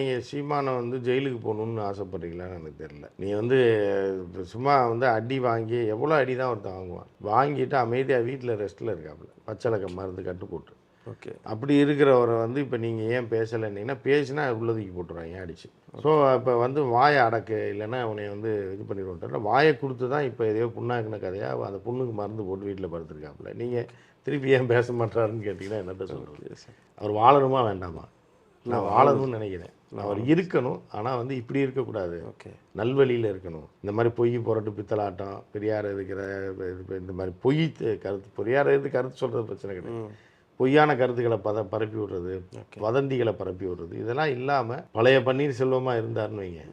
நீங்கள் சீமானை வந்து ஜெயிலுக்கு போகணுன்னு ஆசைப்படுறீங்களான்னு எனக்கு தெரியல. நீ வந்து சும்மா வந்து அடி வாங்கி எவ்வளோ அடி தான் ஒருத்தன் வாங்குவான். வாங்கிட்டு அமைதியாக வீட்டில் ரெஸ்ட்டில் இருக்காப்புல. பச்சளக்க மருந்து கட்டு போட்டு. ஓகே. அப்படி இருக்கிறவரை வந்து இப்போ நீங்கள் ஏன் பேசலைன்னீங்கன்னா பேசினா உள்ளதுக்கு போட்டுருவாங்க ஏன் அடிச்சு. ஸோ இப்போ வந்து வாயை அடக்கு இல்லைன்னா உன்னை வந்து இது பண்ணிடுவோம். வாயை கொடுத்து தான் இப்போ எதையோ புண்ணாக்குன கதையாக அந்த புண்ணுக்கு மருந்து போட்டு வீட்டில் படுத்துருக்காப்புல. நீங்கள் திருப்பி ஏன் பேச மாட்டாருன்னு கேட்டிங்கன்னா என்னத்த சொல்கிறது அவர் வாழணுமா வேண்டாமா? நான் வாழணும்னு நினைக்கிறேன். அவர் இருக்கணும். ஆனால் வந்து இப்படி இருக்கக்கூடாது. ஓகே. நல்வழியில் இருக்கணும். இந்த மாதிரி பொய் புரட்டு பித்தலாட்டம் பெரியார் இருக்கிற இந்த மாதிரி பொய் கருத்து பெரியார் எது கருத்து சொல்கிறது பிரச்சனை கிடையாது. பொய்யான கருத்துக்களை பத பரப்பி விடுறது வதந்திகளை பரப்பி விடுறது. இதெல்லாம் இல்லாமல் பழைய பன்னீர்செல்வமாக இருந்தாருன்னு வைங்க.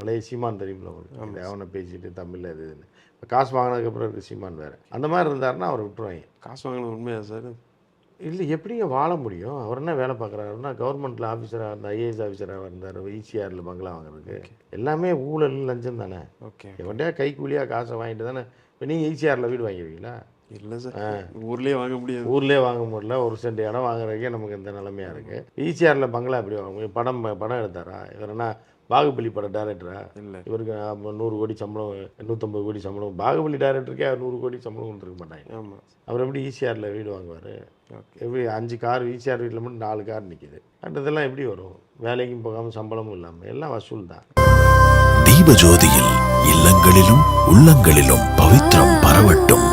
பழைய சீமான் தெரியுமில்ல உங்களுக்கு? அவனை பேசிட்டு தமிழில் இது இப்போ காசு வாங்கினதுக்கப்புறம் இருக்கு சீமான் வேறு. அந்த மாதிரி இருந்தாருன்னா அவரை விட்டுருவாங்க. காசு வாங்கினது உண்மையா சார்? இல்லை எப்படிங்க வாழ முடியும்? அவர் என்ன வேலை பார்க்குறாருன்னா கவர்மெண்ட்டில் ஆஃபீஸராக இருந்தார் ஐஏஎஸ் ஆஃபீஸராக இருந்தார் ஈசிஆரில் பங்களா வாங்குறதுக்கு? எல்லாமே ஊழல் லஞ்சம் தானே? ஓகே எவன்டா கைக்கூலியாக காசை வாங்கிட்டு தானே? இப்போ நீங்கள் ஈசிஆரில் வீடு வாங்கிடுவீங்களா இல்லை சார். ஊர்லயே வாங்க முடியாது. ஊர்லேயே வாங்க முடியல. ஒரு சென்ட் இடம் வாங்குறதுக்கே நமக்கு இந்த நிலமையாக இருக்குது ஈசிஆரில் பங்களா எப்படி வாங்க முடியும்? படம் படம் எடுத்தாரா? இவர் என்ன பாகுபலி பட டேரக்டரா இல்லை. இவருக்கு நூறு கோடி சம்பளம் நூற்றம்பது கோடி சம்பளம். பாகுபலி டேரக்டருக்கே அவர் நூறு கோடி சம்பளம் கொடுத்துருக்க மாட்டாங்க. ஆமாம் அவர் எப்படி ஈசிஆரில் வீடு வாங்குவார்? ஓகே. எப்படி அஞ்சு கார் ஈசிஆர் வீட்டில் மட்டும் நாலு கார் நிற்கிது அடுத்ததெல்லாம் எப்படி வரும்? வேலைக்கும் போகாமல் சம்பளமும் இல்லாமல் எல்லாம் வசூல் தான். தீபஜோதியில் இல்லங்களிலும் உள்ளங்களிலும் பவித்திரம் பரவட்டும்.